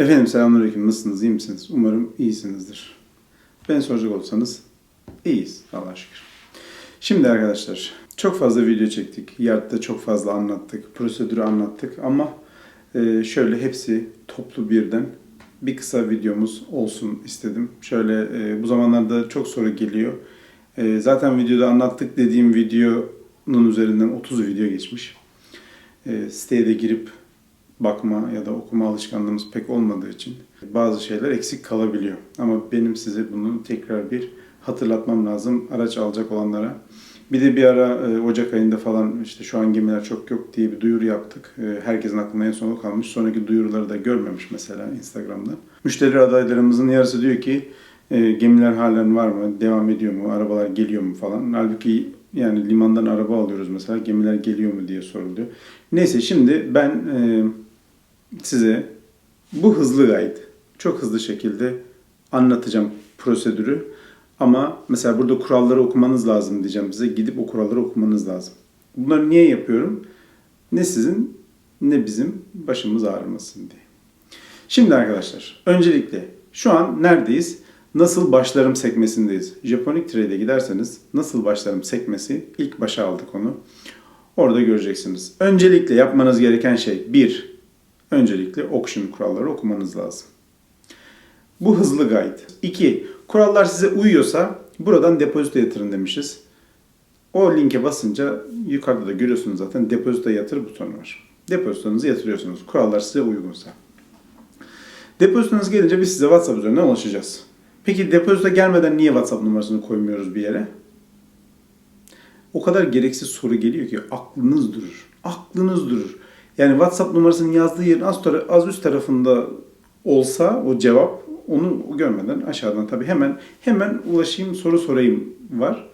Efendim selamünaleyküm. Nasılsınız? iyi misiniz? Umarım iyisinizdir. Ben soracak olsanız iyiyiz. Allah'a şükür. Şimdi arkadaşlar çok fazla video çektik. Yardta çok fazla anlattık. Prosedürü anlattık ama e, şöyle hepsi toplu birden bir kısa videomuz olsun istedim. Şöyle e, bu zamanlarda çok soru geliyor. E, zaten videoda anlattık dediğim videonun üzerinden 30 video geçmiş. Siteye de girip bakma ya da okuma alışkanlığımız pek olmadığı için bazı şeyler eksik kalabiliyor. Ama benim size bunu tekrar bir hatırlatmam lazım araç alacak olanlara. Bir de bir ara e, Ocak ayında falan işte şu an gemiler çok yok diye bir duyuru yaptık. E, Herkesin aklında en sonu kalmış. Sonraki duyuruları da görmemiş mesela Instagram'da. Müşteri adaylarımızın yarısı diyor ki e, gemiler halen var mı, devam ediyor mu, arabalar geliyor mu falan. Halbuki yani limandan araba alıyoruz mesela gemiler geliyor mu diye soruluyor. Neyse şimdi ben e, size bu hızlı guide çok hızlı şekilde anlatacağım prosedürü. Ama mesela burada kuralları okumanız lazım diyeceğim size. Gidip o kuralları okumanız lazım. Bunları niye yapıyorum? Ne sizin ne bizim başımız ağrımasın diye. Şimdi arkadaşlar öncelikle şu an neredeyiz? Nasıl başlarım sekmesindeyiz. Japonik Trade'e giderseniz nasıl başlarım sekmesi ilk başa aldık onu. Orada göreceksiniz. Öncelikle yapmanız gereken şey bir, öncelikle auction kuralları okumanız lazım. Bu hızlı guide. 2. Kurallar size uyuyorsa buradan depozito yatırın demişiz. O linke basınca yukarıda da görüyorsunuz zaten depozito yatır butonu var. Depozitonuzu yatırıyorsunuz. Kurallar size uygunsa. Depozitonuz gelince biz size WhatsApp üzerinden ulaşacağız. Peki depozito gelmeden niye WhatsApp numarasını koymuyoruz bir yere? O kadar gereksiz soru geliyor ki aklınız durur. Aklınız durur. Yani WhatsApp numarasının yazdığı yerin az, az üst tarafında olsa o cevap onu görmeden aşağıdan tabii hemen hemen ulaşayım soru sorayım var.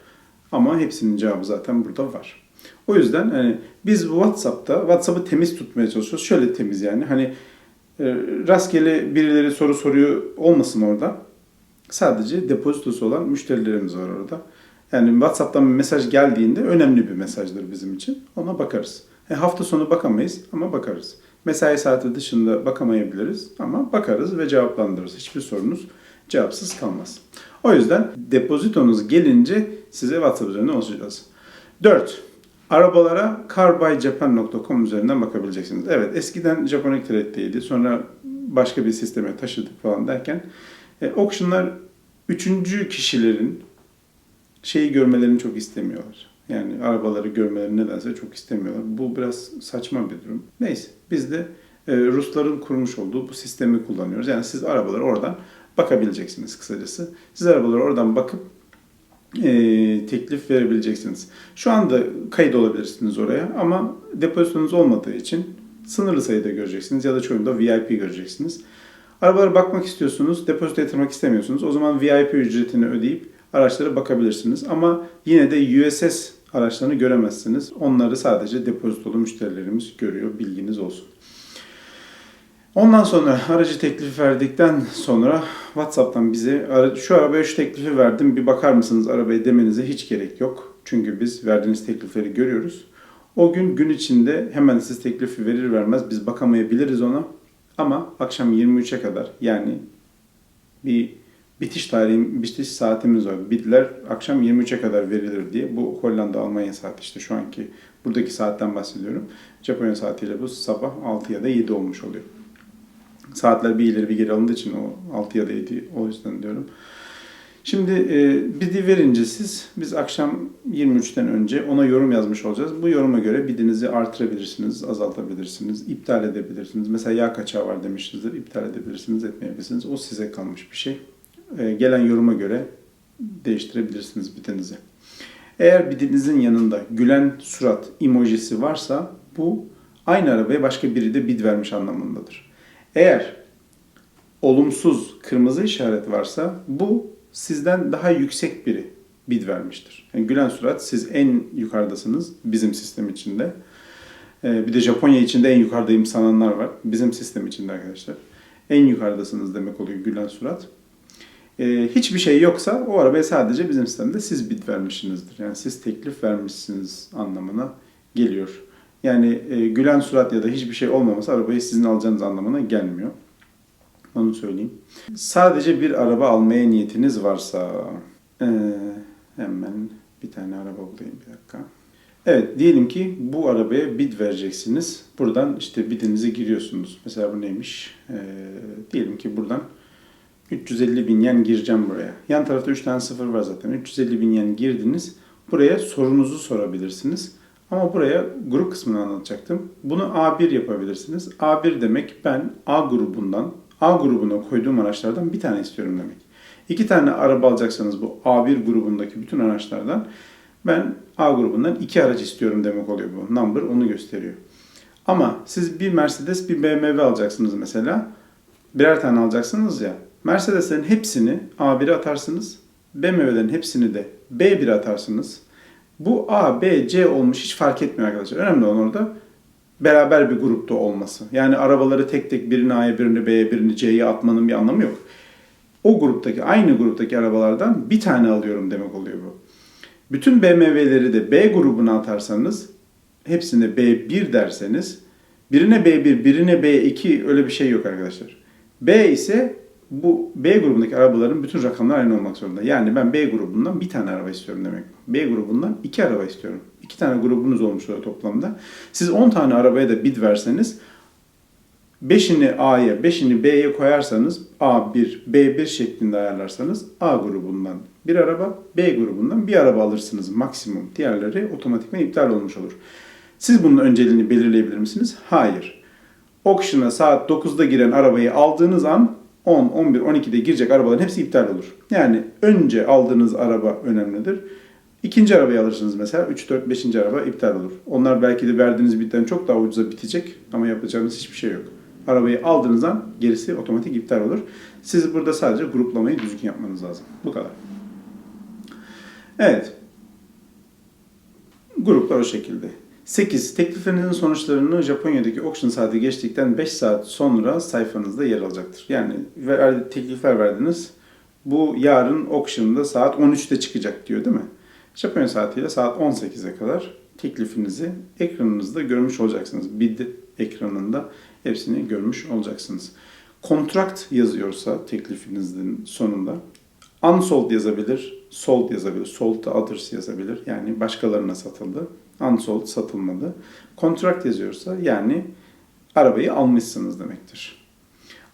Ama hepsinin cevabı zaten burada var. O yüzden hani biz WhatsApp'ta WhatsApp'ı temiz tutmaya çalışıyoruz. Şöyle temiz yani hani e, rastgele birileri soru soruyor olmasın orada. Sadece depozitosu olan müşterilerimiz var orada. Yani WhatsApp'tan bir mesaj geldiğinde önemli bir mesajdır bizim için. Ona bakarız. E, hafta sonu bakamayız ama bakarız. Mesai saati dışında bakamayabiliriz ama bakarız ve cevaplandırırız. Hiçbir sorunuz cevapsız kalmaz. O yüzden depozitonuz gelince size WhatsApp üzerinden ulaşacağız. 4. Arabalara carbyjapan.com üzerinden bakabileceksiniz. Evet eskiden Japonik Trade'deydi. Sonra başka bir sisteme taşıdık falan derken e, auctionlar üçüncü kişilerin şeyi görmelerini çok istemiyorlar. Yani arabaları görmelerini nedense çok istemiyorlar. Bu biraz saçma bir durum. Neyse biz de e, Rusların kurmuş olduğu bu sistemi kullanıyoruz. Yani siz arabaları oradan bakabileceksiniz kısacası. Siz arabaları oradan bakıp e, teklif verebileceksiniz. Şu anda kayıt olabilirsiniz oraya ama depozitonuz olmadığı için sınırlı sayıda göreceksiniz ya da çoğunda VIP göreceksiniz. Arabalara bakmak istiyorsunuz, depozito yatırmak istemiyorsunuz. O zaman VIP ücretini ödeyip araçlara bakabilirsiniz. Ama yine de USS araçlarını göremezsiniz. Onları sadece depozitolu müşterilerimiz görüyor. Bilginiz olsun. Ondan sonra aracı teklifi verdikten sonra WhatsApp'tan bize "Ara- şu arabaya şu teklifi verdim bir bakar mısınız arabaya demenize hiç gerek yok. Çünkü biz verdiğiniz teklifleri görüyoruz. O gün gün içinde hemen siz teklifi verir vermez biz bakamayabiliriz ona. Ama akşam 23'e kadar yani bir bitiş tarihim, bitiş saatimiz var. Bitler akşam 23'e kadar verilir diye. Bu Hollanda, Almanya saati işte şu anki buradaki saatten bahsediyorum. Japonya saatiyle bu sabah 6 ya da 7 olmuş oluyor. Saatler bir ileri bir geri alındığı için o 6 ya da 7 o yüzden diyorum. Şimdi e, bidi verince siz biz akşam 23'ten önce ona yorum yazmış olacağız. Bu yoruma göre bidinizi artırabilirsiniz, azaltabilirsiniz, iptal edebilirsiniz. Mesela yağ kaçağı var demişizdir. iptal edebilirsiniz, etmeyebilirsiniz. O size kalmış bir şey. E, gelen yoruma göre değiştirebilirsiniz bidinizi. Eğer bidinizin yanında gülen surat emojisi varsa bu aynı arabaya başka biri de bid vermiş anlamındadır. Eğer olumsuz kırmızı işaret varsa bu sizden daha yüksek biri bid vermiştir. Yani gülen surat siz en yukarıdasınız bizim sistem içinde. Ee, bir de Japonya içinde en yukarıdayım sananlar var. Bizim sistem içinde arkadaşlar. En yukarıdasınız demek oluyor gülen surat. Ee, hiçbir şey yoksa o arabaya sadece bizim sistemde siz bid vermişsinizdir. Yani siz teklif vermişsiniz anlamına geliyor. Yani e, gülen surat ya da hiçbir şey olmaması arabayı sizin alacağınız anlamına gelmiyor. Onu söyleyeyim. Sadece bir araba almaya niyetiniz varsa ee, hemen bir tane araba bulayım bir dakika. Evet diyelim ki bu arabaya bid vereceksiniz. Buradan işte bidinizi giriyorsunuz. Mesela bu neymiş? Ee, diyelim ki buradan 350 bin yen gireceğim buraya. Yan tarafta 3 tane sıfır var zaten. 350 bin yen girdiniz. Buraya sorunuzu sorabilirsiniz. Ama buraya grup kısmını anlatacaktım. Bunu A1 yapabilirsiniz. A1 demek ben A grubundan, A grubuna koyduğum araçlardan bir tane istiyorum demek. İki tane araba alacaksanız bu A1 grubundaki bütün araçlardan ben A grubundan iki araç istiyorum demek oluyor bu. Number onu gösteriyor. Ama siz bir Mercedes bir BMW alacaksınız mesela. Birer tane alacaksınız ya. Mercedes'lerin hepsini A1'e atarsınız. BMW'lerin hepsini de B1'e atarsınız. Bu A, B, C olmuş hiç fark etmiyor arkadaşlar. Önemli olan orada beraber bir grupta olması. Yani arabaları tek tek birini A'ya, birini B'ye, birini C'ye atmanın bir anlamı yok. O gruptaki, aynı gruptaki arabalardan bir tane alıyorum demek oluyor bu. Bütün BMW'leri de B grubuna atarsanız, hepsine B1 derseniz, birine B1, birine B2 öyle bir şey yok arkadaşlar. B ise bu B grubundaki arabaların bütün rakamlar aynı olmak zorunda. Yani ben B grubundan bir tane araba istiyorum demek. B grubundan iki araba istiyorum. İki tane grubunuz olmuş oluyor toplamda. Siz 10 tane arabaya da bid verseniz 5'ini A'ya, 5'ini B'ye koyarsanız A1, B1 şeklinde ayarlarsanız A grubundan bir araba, B grubundan bir araba alırsınız maksimum. Diğerleri otomatikman iptal olmuş olur. Siz bunun önceliğini belirleyebilir misiniz? Hayır. Auction'a saat 9'da giren arabayı aldığınız an 10, 11, 12'de girecek arabaların hepsi iptal olur. Yani önce aldığınız araba önemlidir. İkinci arabayı alırsınız mesela 3, 4, 5. araba iptal olur. Onlar belki de verdiğiniz bitten çok daha ucuza bitecek ama yapacağınız hiçbir şey yok. Arabayı aldığınız an gerisi otomatik iptal olur. Siz burada sadece gruplamayı düzgün yapmanız lazım. Bu kadar. Evet. Gruplar o şekilde. 8. Tekliflerinizin sonuçlarını Japonya'daki auction saati geçtikten 5 saat sonra sayfanızda yer alacaktır. Yani ver- teklifler verdiniz. Bu yarın auction'da saat 13'te çıkacak diyor değil mi? Japonya saatiyle saat 18'e kadar teklifinizi ekranınızda görmüş olacaksınız. Bid ekranında hepsini görmüş olacaksınız. Kontrakt yazıyorsa teklifinizin sonunda unsold yazabilir, sold yazabilir, sold to others yazabilir. Yani başkalarına satıldı. Unsold satılmadı. Kontrakt yazıyorsa yani arabayı almışsınız demektir.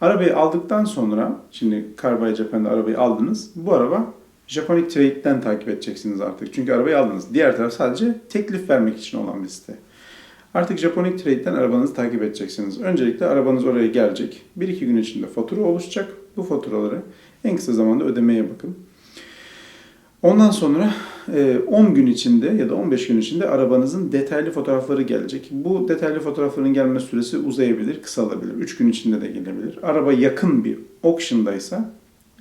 Arabayı aldıktan sonra, şimdi Car by Japan'da arabayı aldınız. Bu araba Japonic Trade'den takip edeceksiniz artık. Çünkü arabayı aldınız. Diğer taraf sadece teklif vermek için olan bir site. Artık Japonic Trade'den arabanızı takip edeceksiniz. Öncelikle arabanız oraya gelecek. 1-2 gün içinde fatura oluşacak. Bu faturaları en kısa zamanda ödemeye bakın. Ondan sonra e, 10 gün içinde ya da 15 gün içinde arabanızın detaylı fotoğrafları gelecek. Bu detaylı fotoğrafların gelme süresi uzayabilir, kısalabilir. 3 gün içinde de gelebilir. Araba yakın bir auction'daysa,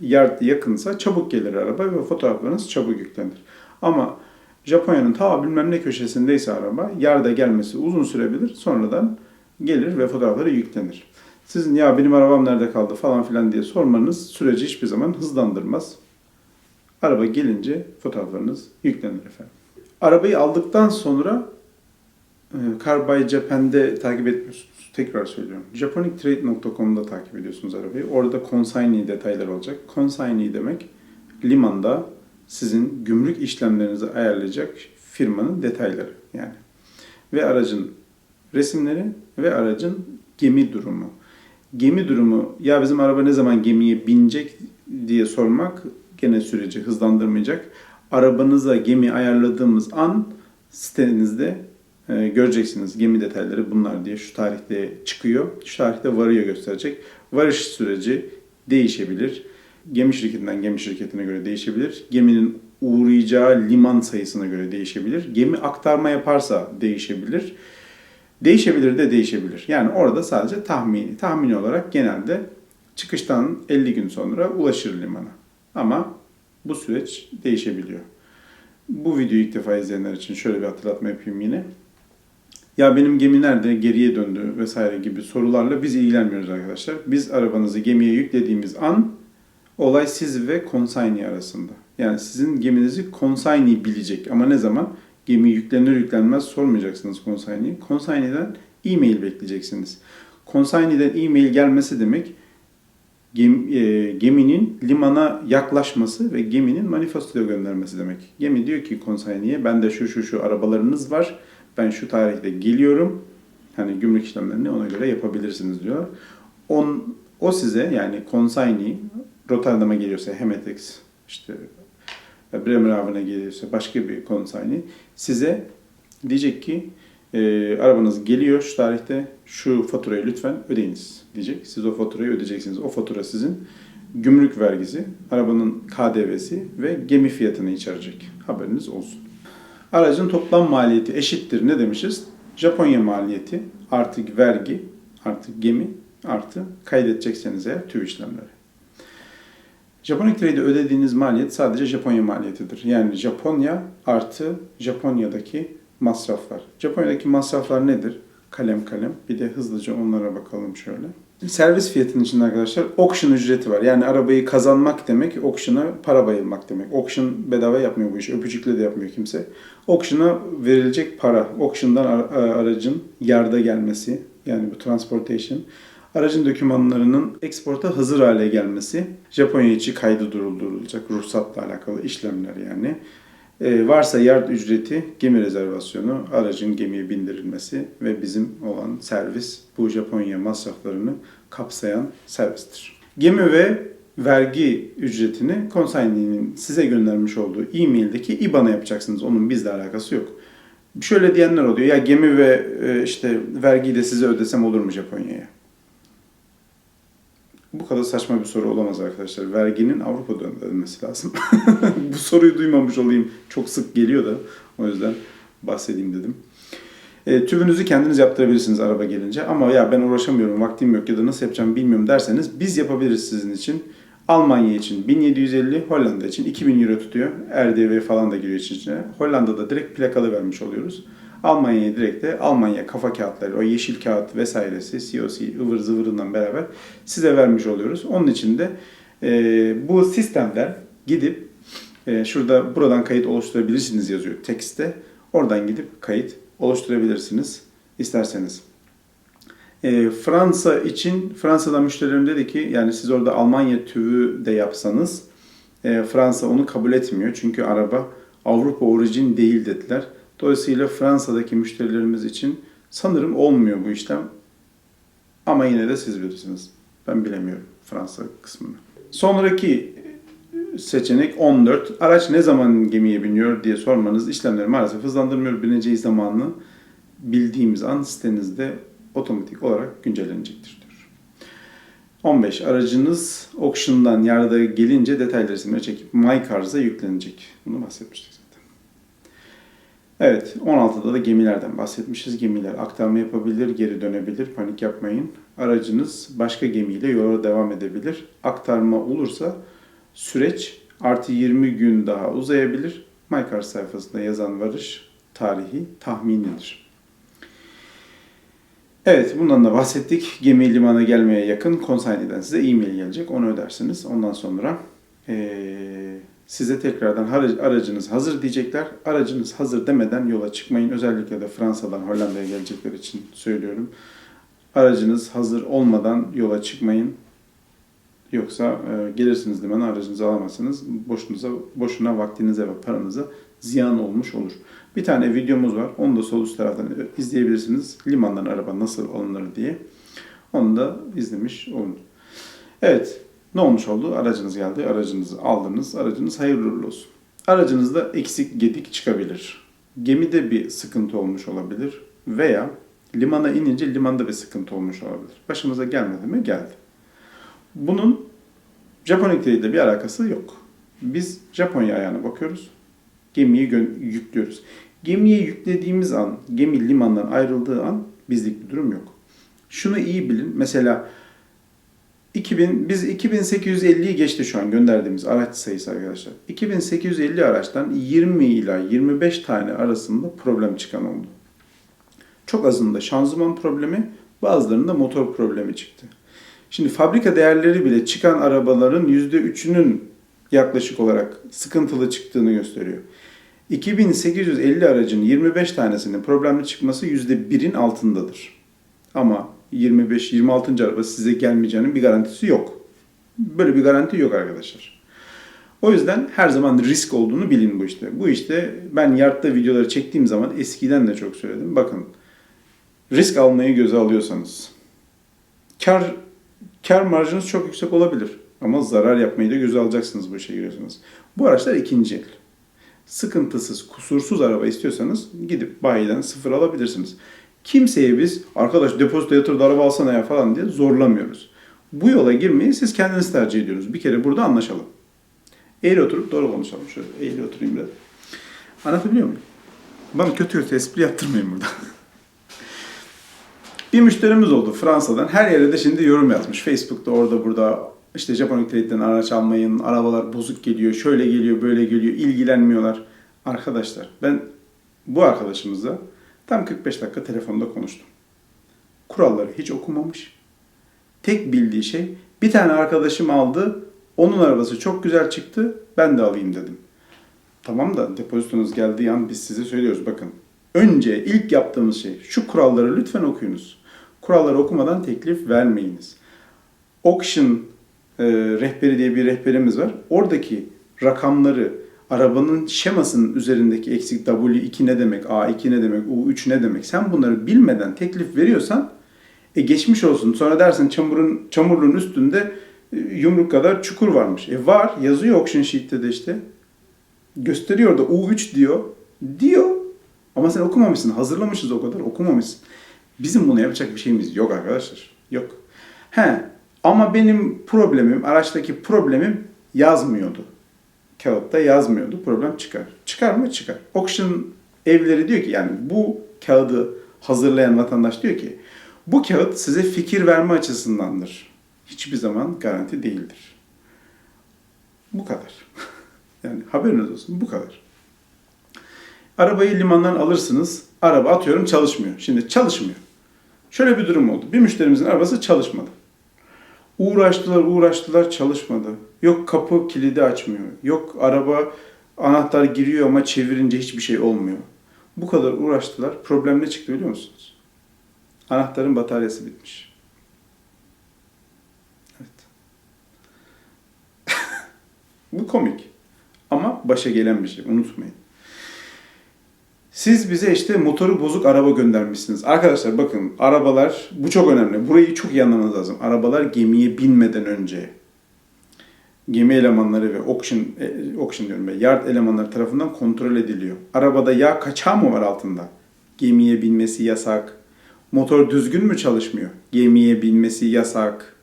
yer yakınsa çabuk gelir araba ve fotoğraflarınız çabuk yüklenir. Ama Japonya'nın ta bilmem ne köşesindeyse araba, yerde gelmesi uzun sürebilir. Sonradan gelir ve fotoğrafları yüklenir. Sizin ya benim arabam nerede kaldı falan filan diye sormanız süreci hiçbir zaman hızlandırmaz. Araba gelince fotoğraflarınız yüklenir efendim. Arabayı aldıktan sonra e, Car by Japan'de takip etmiyorsunuz. Tekrar söylüyorum. Japonictrade.com'da takip ediyorsunuz arabayı. Orada consignee detaylar olacak. Consignee demek limanda sizin gümrük işlemlerinizi ayarlayacak firmanın detayları yani. Ve aracın resimleri ve aracın gemi durumu. Gemi durumu ya bizim araba ne zaman gemiye binecek diye sormak gene süreci hızlandırmayacak. Arabanıza gemi ayarladığımız an sitenizde e, göreceksiniz gemi detayları bunlar diye şu tarihte çıkıyor. Şu tarihte varıyor gösterecek. Varış süreci değişebilir. Gemi şirketinden gemi şirketine göre değişebilir. Geminin uğrayacağı liman sayısına göre değişebilir. Gemi aktarma yaparsa değişebilir. Değişebilir de değişebilir. Yani orada sadece tahmini. Tahmini olarak genelde çıkıştan 50 gün sonra ulaşır limana. Ama bu süreç değişebiliyor. Bu videoyu ilk defa izleyenler için şöyle bir hatırlatma yapayım yine. Ya benim gemi nerede, geriye döndü vesaire gibi sorularla biz ilgilenmiyoruz arkadaşlar. Biz arabanızı gemiye yüklediğimiz an olay siz ve consignee arasında. Yani sizin geminizi consignee bilecek ama ne zaman? Gemi yüklenir yüklenmez sormayacaksınız consignee'yi. Consignee'den e-mail bekleyeceksiniz. Consignee'den e-mail gelmesi demek gem- e, geminin limana yaklaşması ve geminin manifesto göndermesi demek. Gemi diyor ki konsayneye bende şu şu şu arabalarınız var. Ben şu tarihte geliyorum. Hani gümrük işlemlerini ona göre yapabilirsiniz diyor. On, o size yani konsayni Rotterdam'a geliyorsa Hemetex işte Bremerhaven'e geliyorsa başka bir konsayni size diyecek ki e, arabanız geliyor şu tarihte şu faturayı lütfen ödeyiniz diyecek. Siz o faturayı ödeyeceksiniz. O fatura sizin gümrük vergisi, arabanın KDV'si ve gemi fiyatını içerecek. Haberiniz olsun. Aracın toplam maliyeti eşittir ne demişiz? Japonya maliyeti artı vergi artı gemi artı kaydedecekseniz eğer tüm işlemleri. Japonik Trade'e ödediğiniz maliyet sadece Japonya maliyetidir. Yani Japonya artı Japonya'daki masraflar. Japonya'daki masraflar nedir? Kalem kalem. Bir de hızlıca onlara bakalım şöyle. Servis fiyatının içinde arkadaşlar auction ücreti var. Yani arabayı kazanmak demek, auction'a para bayılmak demek. Auction bedava yapmıyor bu işi. Öpücükle de yapmıyor kimse. Auction'a verilecek para. Auction'dan ara- aracın yarda gelmesi. Yani bu transportation. Aracın dokümanlarının eksporta hazır hale gelmesi. Japonya içi kaydı durdurulacak. Ruhsatla alakalı işlemler yani. Ee, varsa yard ücreti, gemi rezervasyonu, aracın gemiye bindirilmesi ve bizim olan servis bu Japonya masraflarını kapsayan servistir. Gemi ve vergi ücretini konsayninin size göndermiş olduğu e-maildeki IBAN'a yapacaksınız. Onun bizle alakası yok. Şöyle diyenler oluyor. Ya gemi ve e, işte vergiyi de size ödesem olur mu Japonya'ya? Bu kadar saçma bir soru olamaz arkadaşlar. Verginin Avrupa'da ödenmesi lazım. Bu soruyu duymamış olayım. Çok sık geliyor da o yüzden bahsedeyim dedim. E, tübünüzü kendiniz yaptırabilirsiniz araba gelince. Ama ya ben uğraşamıyorum, vaktim yok ya da nasıl yapacağım bilmiyorum derseniz biz yapabiliriz sizin için. Almanya için 1750, Hollanda için 2000 euro tutuyor. RDV falan da giriyor için içine. Hollanda'da direkt plakalı vermiş oluyoruz. Almanya'ya direkt de Almanya kafa kağıtları, o yeşil kağıt vesairesi, COC ıvır zıvırından beraber size vermiş oluyoruz. Onun için de e, bu sistemden gidip e, şurada buradan kayıt oluşturabilirsiniz yazıyor tekste. Oradan gidip kayıt oluşturabilirsiniz isterseniz. E, Fransa için Fransa'da müşterilerim dedi ki yani siz orada Almanya tüvü de yapsanız e, Fransa onu kabul etmiyor. Çünkü araba Avrupa orijin değil dediler. Dolayısıyla Fransa'daki müşterilerimiz için sanırım olmuyor bu işlem. Ama yine de siz bilirsiniz. Ben bilemiyorum Fransa kısmını. Sonraki seçenek 14. Araç ne zaman gemiye biniyor diye sormanız işlemleri maalesef hızlandırmıyor. Bineceği zamanını bildiğimiz an sitenizde otomatik olarak güncellenecektir diyor. 15. Aracınız auction'dan yarda gelince detaylı resimleri çekip MyCars'a yüklenecek. Bunu bahsetmiştik. Evet, 16'da da gemilerden bahsetmişiz. Gemiler aktarma yapabilir, geri dönebilir. Panik yapmayın. Aracınız başka gemiyle yola devam edebilir. Aktarma olursa süreç artı 20 gün daha uzayabilir. MyCars sayfasında yazan varış tarihi tahminidir. Evet, bundan da bahsettik. Gemi limana gelmeye yakın konsayniden size e-mail gelecek. Onu ödersiniz. Ondan sonra eee, size tekrardan aracınız hazır diyecekler. Aracınız hazır demeden yola çıkmayın. Özellikle de Fransa'dan Hollanda'ya gelecekler için söylüyorum. Aracınız hazır olmadan yola çıkmayın. Yoksa e, gelirsiniz limanı aracınızı alamazsınız. Boşunuza, boşuna vaktinize ve paranıza ziyan olmuş olur. Bir tane videomuz var. Onu da sol üst taraftan izleyebilirsiniz. Limandan araba nasıl alınır diye. Onu da izlemiş olun. Evet. Ne olmuş oldu? Aracınız geldi. Aracınızı aldınız. Aracınız hayırlı uğurlu olsun. Aracınızda eksik gedik çıkabilir. Gemide bir sıkıntı olmuş olabilir. Veya limana inince limanda bir sıkıntı olmuş olabilir. Başımıza gelmedi mi? Geldi. Bunun Japonik ile bir alakası yok. Biz Japonya ayağına bakıyoruz. Gemiyi yüklüyoruz. Gemiye yüklediğimiz an, gemi limandan ayrıldığı an bizlik bir durum yok. Şunu iyi bilin. Mesela 2000 biz 2850'yi geçti şu an gönderdiğimiz araç sayısı arkadaşlar. 2850 araçtan 20 ila 25 tane arasında problem çıkan oldu. Çok azında şanzıman problemi, bazılarında motor problemi çıktı. Şimdi fabrika değerleri bile çıkan arabaların %3'ünün yaklaşık olarak sıkıntılı çıktığını gösteriyor. 2850 aracın 25 tanesinin problemli çıkması %1'in altındadır. Ama 25-26. araba size gelmeyeceğinin bir garantisi yok. Böyle bir garanti yok arkadaşlar. O yüzden her zaman risk olduğunu bilin bu işte. Bu işte ben Yard'da videoları çektiğim zaman eskiden de çok söyledim. Bakın risk almayı göze alıyorsanız kar kar marjınız çok yüksek olabilir. Ama zarar yapmayı da göze alacaksınız bu işe giriyorsanız. Bu araçlar ikinci el. Sıkıntısız, kusursuz araba istiyorsanız gidip bayiden sıfır alabilirsiniz. Kimseye biz arkadaş depozito yatırdı araba alsana ya falan diye zorlamıyoruz. Bu yola girmeyi siz kendiniz tercih ediyorsunuz. Bir kere burada anlaşalım. Eğri oturup doğru konuşalım. Şöyle eğri oturayım biraz. Anlatabiliyor muyum? Bana kötü kötü espri yaptırmayın burada. bir müşterimiz oldu Fransa'dan. Her yere de şimdi yorum yazmış. Facebook'ta orada burada işte Japon Trade'den araç almayın, arabalar bozuk geliyor, şöyle geliyor, böyle geliyor, ilgilenmiyorlar. Arkadaşlar ben bu arkadaşımızla tam 45 dakika telefonda konuştum. Kuralları hiç okumamış. Tek bildiği şey bir tane arkadaşım aldı, onun arabası çok güzel çıktı, ben de alayım dedim. Tamam da depozitonuz geldiği an biz size söylüyoruz bakın. Önce ilk yaptığımız şey şu kuralları lütfen okuyunuz. Kuralları okumadan teklif vermeyiniz. Auction e, rehberi diye bir rehberimiz var. Oradaki rakamları arabanın şemasının üzerindeki eksik W2 ne demek, A2 ne demek, U3 ne demek sen bunları bilmeden teklif veriyorsan e geçmiş olsun. Sonra dersin çamurun çamurluğun üstünde e, yumruk kadar çukur varmış. E var yazıyor auction sheet'te de işte. Gösteriyor da U3 diyor. Diyor. Ama sen okumamışsın. Hazırlamışız o kadar. Okumamışsın. Bizim bunu yapacak bir şeyimiz yok arkadaşlar. Yok. He. Ama benim problemim, araçtaki problemim yazmıyordu. Kağıtta yazmıyordu. Problem çıkar. Çıkar mı? Çıkar. Auction evleri diyor ki yani bu kağıdı hazırlayan vatandaş diyor ki bu kağıt size fikir verme açısındandır. Hiçbir zaman garanti değildir. Bu kadar. Yani haberiniz olsun bu kadar. Arabayı limandan alırsınız. Araba atıyorum çalışmıyor. Şimdi çalışmıyor. Şöyle bir durum oldu. Bir müşterimizin arabası çalışmadı. Uğraştılar, uğraştılar, çalışmadı. Yok kapı kilidi açmıyor. Yok araba anahtar giriyor ama çevirince hiçbir şey olmuyor. Bu kadar uğraştılar. Problem ne çıktı biliyor musunuz? Anahtarın bataryası bitmiş. Evet. Bu komik. Ama başa gelen bir şey. Unutmayın. Siz bize işte motoru bozuk araba göndermişsiniz. Arkadaşlar bakın arabalar bu çok önemli. Burayı çok iyi anlamanız lazım. Arabalar gemiye binmeden önce gemi elemanları ve auction, e, auction diyorum ben, yard elemanları tarafından kontrol ediliyor. Arabada yağ kaçağı mı var altında? Gemiye binmesi yasak. Motor düzgün mü çalışmıyor? Gemiye binmesi yasak.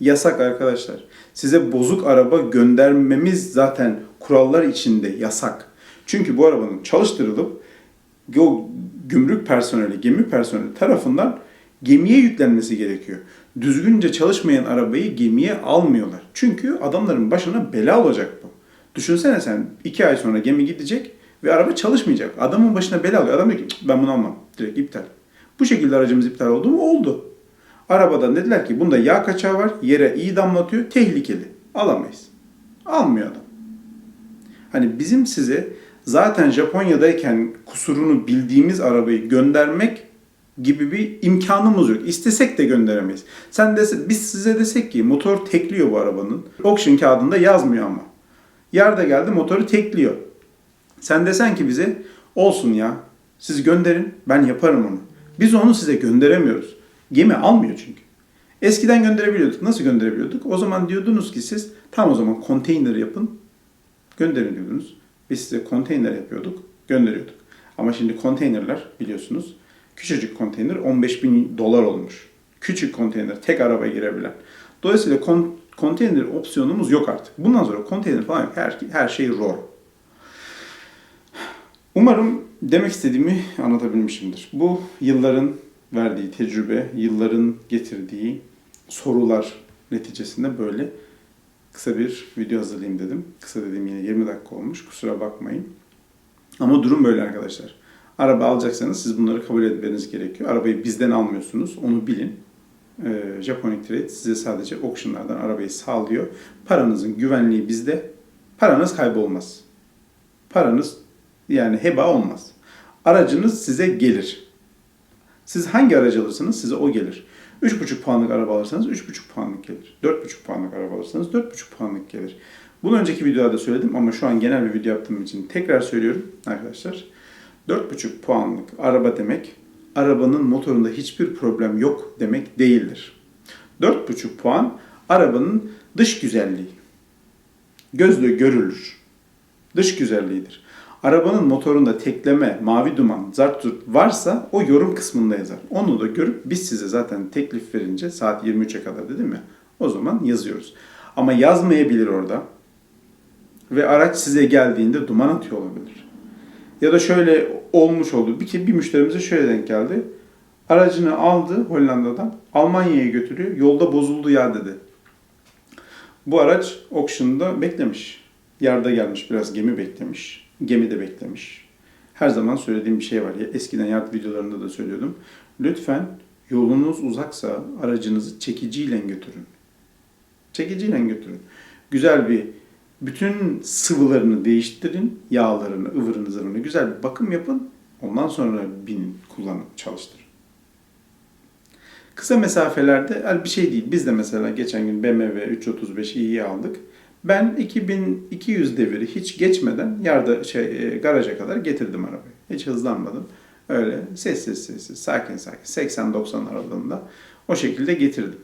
Yasak arkadaşlar. Size bozuk araba göndermemiz zaten kurallar içinde yasak. Çünkü bu arabanın çalıştırılıp o gümrük personeli, gemi personeli tarafından gemiye yüklenmesi gerekiyor. Düzgünce çalışmayan arabayı gemiye almıyorlar. Çünkü adamların başına bela olacak bu. Düşünsene sen iki ay sonra gemi gidecek ve araba çalışmayacak. Adamın başına bela alıyor. Adam diyor ki ben bunu almam. Direkt iptal. Bu şekilde aracımız iptal oldu mu? Oldu. Arabadan dediler ki bunda yağ kaçağı var. Yere iyi damlatıyor. Tehlikeli. Alamayız. Almıyor adam. Hani bizim size zaten Japonya'dayken kusurunu bildiğimiz arabayı göndermek gibi bir imkanımız yok. İstesek de gönderemeyiz. Sen dese, biz size desek ki motor tekliyor bu arabanın. Auction kağıdında yazmıyor ama. Yerde geldi motoru tekliyor. Sen desen ki bize olsun ya siz gönderin ben yaparım onu. Biz onu size gönderemiyoruz. Gemi almıyor çünkü. Eskiden gönderebiliyorduk. Nasıl gönderebiliyorduk? O zaman diyordunuz ki siz tam o zaman konteyner yapın gönderin diyordunuz. Biz size konteyner yapıyorduk, gönderiyorduk. Ama şimdi konteynerler biliyorsunuz küçücük konteyner 15 bin dolar olmuş. Küçük konteyner, tek araba girebilen. Dolayısıyla kon, konteyner opsiyonumuz yok artık. Bundan sonra konteyner falan yok. Her, her şey ROR. Umarım demek istediğimi anlatabilmişimdir. Bu yılların verdiği tecrübe, yılların getirdiği sorular neticesinde böyle kısa bir video hazırlayayım dedim. Kısa dediğim yine 20 dakika olmuş. Kusura bakmayın. Ama durum böyle arkadaşlar. Araba alacaksanız siz bunları kabul etmeniz gerekiyor. Arabayı bizden almıyorsunuz. Onu bilin. Ee, Japonic Trade size sadece auctionlardan arabayı sağlıyor. Paranızın güvenliği bizde. Paranız kaybolmaz. Paranız yani heba olmaz. Aracınız size gelir. Siz hangi aracı alırsanız size o gelir. 3,5 puanlık araba alırsanız 3,5 puanlık gelir. 4,5 puanlık araba alırsanız 4,5 puanlık gelir. Bunu önceki videoda söyledim ama şu an genel bir video yaptığım için tekrar söylüyorum arkadaşlar. 4,5 puanlık araba demek arabanın motorunda hiçbir problem yok demek değildir. 4,5 puan arabanın dış güzelliği. Gözle görülür. Dış güzelliğidir. Arabanın motorunda tekleme, mavi duman, zart zurt varsa o yorum kısmında yazar. Onu da görüp biz size zaten teklif verince saat 23'e kadar dedim ya o zaman yazıyoruz. Ama yazmayabilir orada ve araç size geldiğinde duman atıyor olabilir. Ya da şöyle olmuş oldu. Bir, ke- bir müşterimize şöyle denk geldi. Aracını aldı Hollanda'dan. Almanya'ya götürüyor. Yolda bozuldu ya dedi. Bu araç auction'da beklemiş. Yarda gelmiş biraz gemi beklemiş. Gemi de beklemiş. Her zaman söylediğim bir şey var. Ya, eskiden yard videolarında da söylüyordum. Lütfen yolunuz uzaksa aracınızı çekiciyle götürün. Çekiciyle götürün. Güzel bir bütün sıvılarını değiştirin, yağlarını, ıvırını, zıvırını güzel bir bakım yapın. Ondan sonra binin, kullanın, çalıştırın. Kısa mesafelerde bir şey değil. Biz de mesela geçen gün BMW 335 i'yi aldık. Ben 2200 deviri hiç geçmeden yarda şey e, garaja kadar getirdim arabayı. Hiç hızlanmadım. Öyle sessiz sessiz, sakin sakin 80-90 aralığında o şekilde getirdim.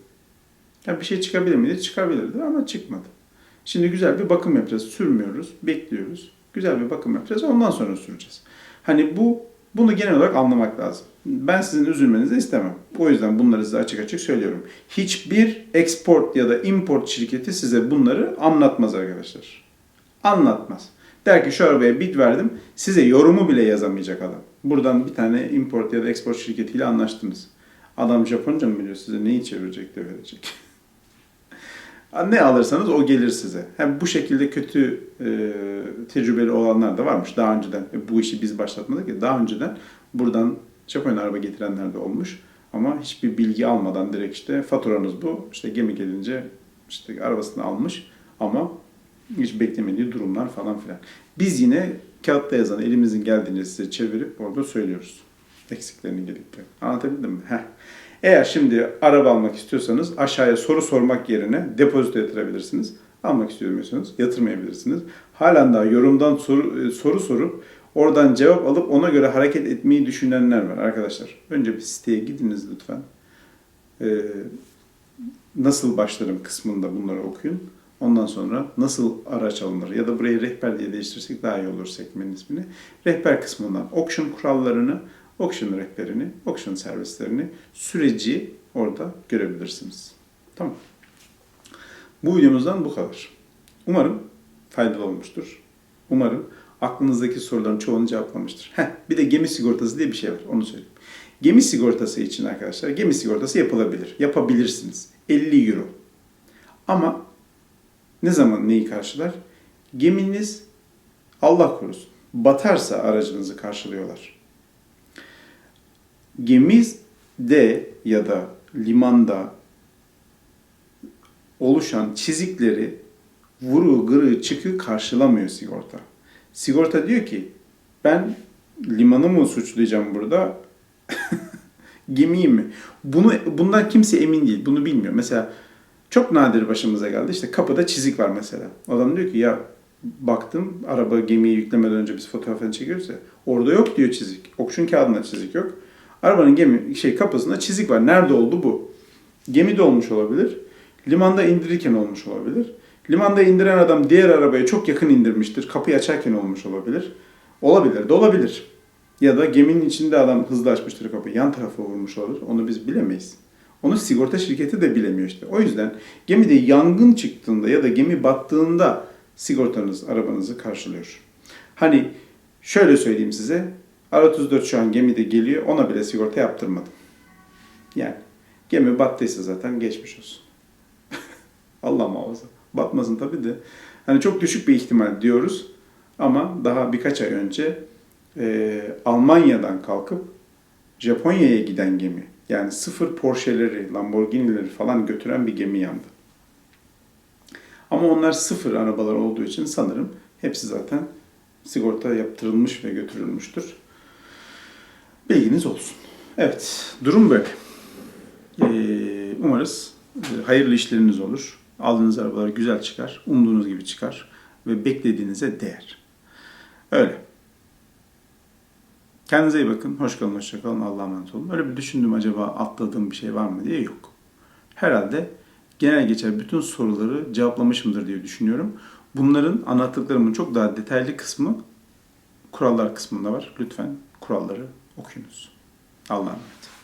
Ya bir şey çıkabilir miydi? Çıkabilirdi ama çıkmadı. Şimdi güzel bir bakım yapacağız. Sürmüyoruz, bekliyoruz. Güzel bir bakım yapacağız. Ondan sonra süreceğiz. Hani bu bunu genel olarak anlamak lazım. Ben sizin üzülmenizi istemem. O yüzden bunları size açık açık söylüyorum. Hiçbir export ya da import şirketi size bunları anlatmaz arkadaşlar. Anlatmaz. Der ki şu arabaya bid verdim. Size yorumu bile yazamayacak adam. Buradan bir tane import ya da export şirketiyle anlaştınız. Adam Japonca mı biliyor size neyi çevirecek de verecek. Ne alırsanız o gelir size. Hem bu şekilde kötü e, tecrübeli olanlar da varmış daha önceden. E, bu işi biz başlatmadık ya daha önceden buradan Japonya araba getirenler de olmuş. Ama hiçbir bilgi almadan direkt işte faturanız bu. İşte gemi gelince işte arabasını almış ama hiç beklemediği durumlar falan filan. Biz yine kağıtta yazan elimizin geldiğince size çevirip orada söylüyoruz. Eksiklerini gediklerini. Anlatabildim mi? Heh. Eğer şimdi araba almak istiyorsanız aşağıya soru sormak yerine depozito yatırabilirsiniz. Almak istiyorsanız yatırmayabilirsiniz. Halen daha yorumdan soru, e, soru sorup oradan cevap alıp ona göre hareket etmeyi düşünenler var arkadaşlar. Önce bir siteye gidiniz lütfen. Ee, nasıl başlarım kısmında bunları okuyun. Ondan sonra nasıl araç alınır ya da burayı rehber diye değiştirsek daha iyi olur sekmenin ismini. Rehber kısmından auction kurallarını, auction rehberini, auction servislerini, süreci orada görebilirsiniz. Tamam. Bu videomuzdan bu kadar. Umarım faydalı olmuştur. Umarım aklınızdaki soruların çoğunu cevaplamıştır. Heh, bir de gemi sigortası diye bir şey var. Onu söyleyeyim. Gemi sigortası için arkadaşlar gemi sigortası yapılabilir. Yapabilirsiniz. 50 euro. Ama ne zaman neyi karşılar? Geminiz Allah korusun batarsa aracınızı karşılıyorlar. Gemide ya da limanda oluşan çizikleri vuru, gırı, çıkı karşılamıyor sigorta. Sigorta diyor ki ben limanı mı suçlayacağım burada? Gemiyi mi? Bunu bundan kimse emin değil. Bunu bilmiyor. Mesela çok nadir başımıza geldi. İşte kapıda çizik var mesela. Adam diyor ki ya baktım araba gemiyi yüklemeden önce biz fotoğrafını çekiyoruz ya. Orada yok diyor çizik. Okşun kağıdında çizik yok. Arabanın gemi şey kapısında çizik var. Nerede oldu bu? Gemide olmuş olabilir. Limanda indirirken olmuş olabilir. Limanda indiren adam diğer arabaya çok yakın indirmiştir. Kapıyı açarken olmuş olabilir. Olabilir de olabilir. Ya da geminin içinde adam hızlı açmıştır kapıyı. Yan tarafa vurmuş olur. Onu biz bilemeyiz. Onu sigorta şirketi de bilemiyor işte. O yüzden gemide yangın çıktığında ya da gemi battığında sigortanız arabanızı karşılıyor. Hani şöyle söyleyeyim size. R34 şu an gemide geliyor. Ona bile sigorta yaptırmadım. Yani gemi battıysa zaten geçmiş olsun. Allah muhafaza. Batmasın tabii de. Hani çok düşük bir ihtimal diyoruz. Ama daha birkaç ay önce e, Almanya'dan kalkıp Japonya'ya giden gemi yani sıfır Porsche'leri, Lamborghini'leri falan götüren bir gemi yandı. Ama onlar sıfır arabalar olduğu için sanırım hepsi zaten sigorta yaptırılmış ve götürülmüştür. Bilginiz olsun. Evet, durum böyle. Ee, umarız e, hayırlı işleriniz olur. Aldığınız arabalar güzel çıkar, umduğunuz gibi çıkar ve beklediğinize değer. Öyle. Kendinize iyi bakın. Hoş kalın, hoşça kalın. Allah'a emanet olun. Öyle bir düşündüm acaba atladığım bir şey var mı diye yok. Herhalde genel geçer bütün soruları cevaplamışımdır diye düşünüyorum. Bunların anlattıklarımın çok daha detaylı kısmı kurallar kısmında var. Lütfen kuralları okuyunuz. Allah'a emanet.